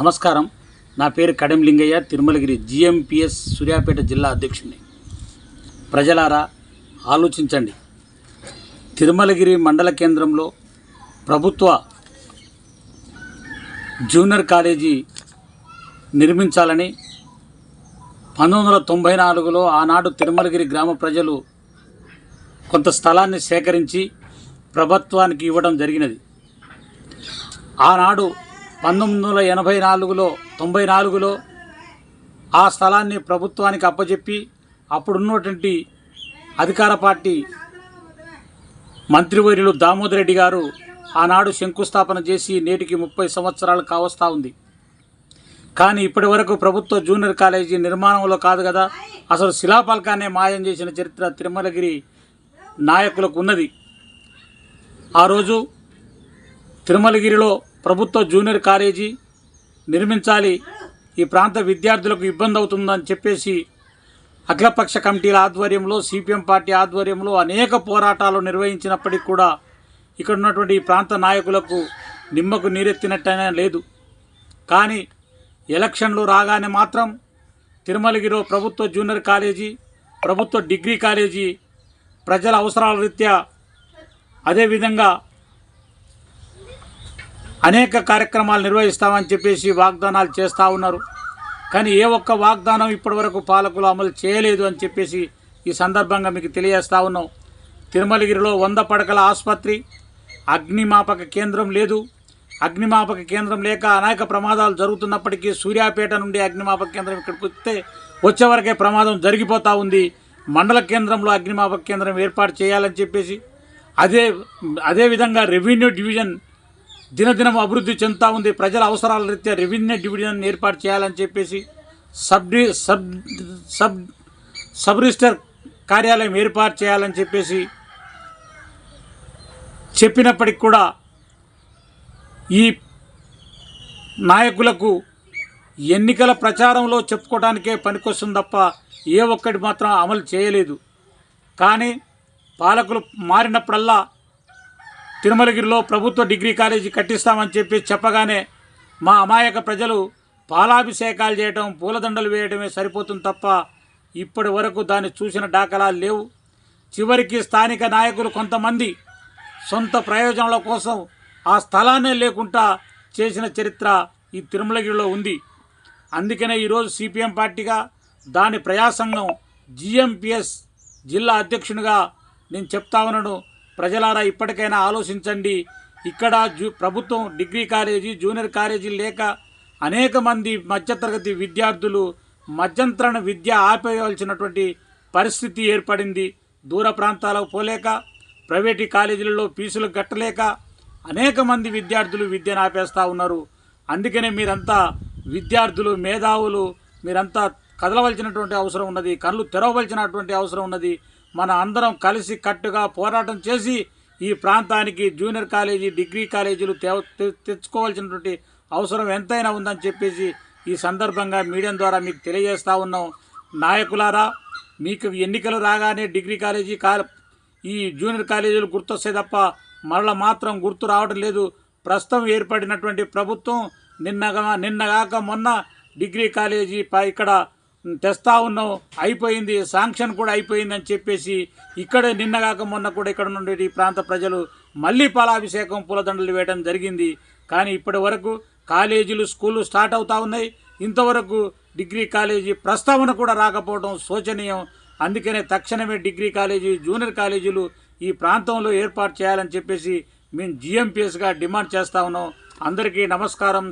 నమస్కారం. నా పేరు కడెం లింగయ్య తిరుమలగిరి జిఎంపిఎస్ సూర్యాపేట జిల్లా అధ్యక్షుడిని. ప్రజలారా ఆలోచించండి. తిరుమలగిరి మండల కేంద్రంలో ప్రభుత్వ జూనియర్ కాలేజీ నిర్మించాలని పంతొమ్మిది వందల తొంభై నాలుగులో ఆనాడు తిరుమలగిరి గ్రామ ప్రజలు కొంత స్థలాన్ని సేకరించి ప్రభుత్వానికి ఇవ్వడం జరిగినది. ఆనాడు పంతొమ్మిది వందల ఎనభై నాలుగులో తొంభై నాలుగులో ఆ స్థలాన్ని ప్రభుత్వానికి అప్పచెప్పి అప్పుడున్నటువంటి అధికార పార్టీ మంత్రివర్యులు దామోదర్ రెడ్డి గారు ఆనాడు శంకుస్థాపన చేసి నేటికి ముప్పై సంవత్సరాలు కావస్తా ఉంది. కానీ ఇప్పటి వరకు ప్రభుత్వ జూనియర్ కాలేజీ నిర్మాణంలో కాదు కదా అసలు శిలాపలకాన్నే మాయం చేసిన చరిత్ర తిరుమలగిరి నాయకులకు ఉన్నది. ఆ రోజు తిరుమలగిరిలో ప్రభుత్వ జూనియర్ కాలేజీ నిర్మించాలి. ఈ ప్రాంత విద్యార్థులకు ఇబ్బంది అవుతుందని చెప్పేసి అఖిలపక్ష కమిటీల ఆధ్వర్యంలో సిపిఎం పార్టీ ఆధ్వర్యంలో అనేక పోరాటాలు నిర్వహించినప్పటికీ కూడా ఇక్కడ ఉన్నటువంటి ఈ ప్రాంత నాయకులకు నిమ్మకు నీరెత్తినట్టనే లేదు. కానీ ఎలక్షన్లు రాగానే మాత్రం తిరుమలగిరిలో ప్రభుత్వ జూనియర్ కాలేజీ ప్రభుత్వ డిగ్రీ కాలేజీ ప్రజల అవసరాల రీత్యా అదేవిధంగా అనేక కార్యక్రమాలు నిర్వహిస్తామని చెప్పేసి వాగ్దానాలు చేస్తూ ఉన్నారు. కానీ ఏ ఒక్క వాగ్దానం ఇప్పటివరకు పాలకులు అమలు చేయలేదు అని చెప్పేసి ఈ సందర్భంగా మీకు తెలియజేస్తూ ఉన్నాం. తిరుమలగిరిలో వంద పడకల ఆసుపత్రి అగ్నిమాపక కేంద్రం లేదు. అగ్నిమాపక కేంద్రం లేక అనేక ప్రమాదాలు జరుగుతున్నప్పటికీ సూర్యాపేట నుండి అగ్నిమాపక కేంద్రం ఇక్కడికి వస్తే వచ్చేవరకే ప్రమాదం జరిగిపోతూ ఉంది. మండల కేంద్రంలో అగ్నిమాపక కేంద్రం ఏర్పాటు చేయాలని చెప్పేసి అదే అదేవిధంగా రెవెన్యూ డివిజన్ దినదినం అభివృద్ధి చెందుతూ ఉంది. ప్రజల అవసరాల రీత్యా రెవెన్యూ డివిజన్ ఏర్పాటు చేయాలని చెప్పేసి sub sub sub sub register కార్యాలయం ఏర్పాటు చేయాలని చెప్పేసి చెప్పినప్పటికి కూడా ఈ నాయకులకు ఎన్నికల ప్రచారంలో చెప్పుకోవడానికే పనికొస్తుంది తప్ప ఏ ఒక్కటి మాత్రం అమలు చేయలేదు. కానీ పాలకులు మారినప్పుడల్లా తిరుమలగిరిలో ప్రభుత్వ డిగ్రీ కాలేజీ కట్టిస్తామని చెప్పి చెప్పగానే మా అమాయక ప్రజలు పాలాభిషేకాలు చేయటం పూలదండలు వేయడమే సరిపోతుంది తప్ప ఇప్పటి వరకు దాన్ని చూసిన దాఖలాలు లేవు. చివరికి స్థానిక నాయకులు కొంతమంది సొంత ప్రయోజనాల కోసం ఆ స్థలాన్నే లేకుండా చేసిన చరిత్ర ఈ తిరుమలగిరిలో ఉంది. అందుకనే ఈరోజు సిపిఎం పార్టీగా దాని ప్రజాసంఘం జిఎంపిఎస్ జిల్లా అధ్యక్షునిగా నేను చెప్తా ఉన్నాను. ప్రజలారా ఇప్పటికైనా ఆలోచించండి. ఇక్కడ జూ ప్రభుత్వం డిగ్రీ కాలేజీ జూనియర్ కాలేజీ లేక అనేక మంది మధ్యతరగతి విద్యార్థులు మధ్యంతరణ విద్య ఆపేయవలసినటువంటి పరిస్థితి ఏర్పడింది. దూర ప్రాంతాలకు పోలేక ప్రైవేటు కాలేజీలలో ఫీజులు కట్టలేక అనేక మంది విద్యార్థులు విద్యను ఆపేస్తూ ఉన్నారు. అందుకనే మీరంతా విద్యార్థులు మేధావులు మీరంతా కదలవలసినటువంటి అవసరం ఉన్నది కళ్ళు తెరవవలసినటువంటి అవసరం ఉన్నది. మన అందరం కలిసి కట్టుగా పోరాటం చేసి ఈ ప్రాంతానికి జూనియర్ కాలేజీ డిగ్రీ కాలేజీలు తె- తె- తెచ్చుకోవాల్సినటువంటి అవసరం ఎంతైనా ఉందని చెప్పేసి ఈ సందర్భంగా మీడియం ద్వారా మీకు తెలియజేస్తా ఉన్నాం. నాయకులారా మీకు ఎన్నికలు రాగానే డిగ్రీ కాలేజీ ఈ జూనియర్ కాలేజీలు గుర్తొస్తాయి తప్ప మరల మాత్రం గుర్తు రావడం లేదు. ప్రస్తుతం ఏర్పడినటువంటి ప్రభుత్వం నిన్నగా నిన్నగాక మొన్న డిగ్రీ కాలేజీ పై ఇక్కడ తెస్తా ఉన్నాం అయిపోయింది శాంక్షన్ కూడా అయిపోయింది అని చెప్పేసి ఇక్కడే నిన్నగాక మొన్న కూడా ఇక్కడ నుండి ఈ ప్రాంత ప్రజలు మళ్ళీ పాలాభిషేకం పూలదండలు వేయడం జరిగింది. కానీ ఇప్పటి వరకు కాలేజీలు స్కూళ్ళు స్టార్ట్ అవుతూ ఉన్నాయి. ఇంతవరకు డిగ్రీ కాలేజీ ప్రస్తావన కూడా రాకపోవడం శోచనీయం. అందుకనే తక్షణమే డిగ్రీ కాలేజీ జూనియర్ కాలేజీలు ఈ ప్రాంతంలో ఏర్పాటు చేయాలని చెప్పేసి మేము జిఎంపిఎస్గా డిమాండ్ చేస్తా ఉన్నాం. అందరికీ నమస్కారం.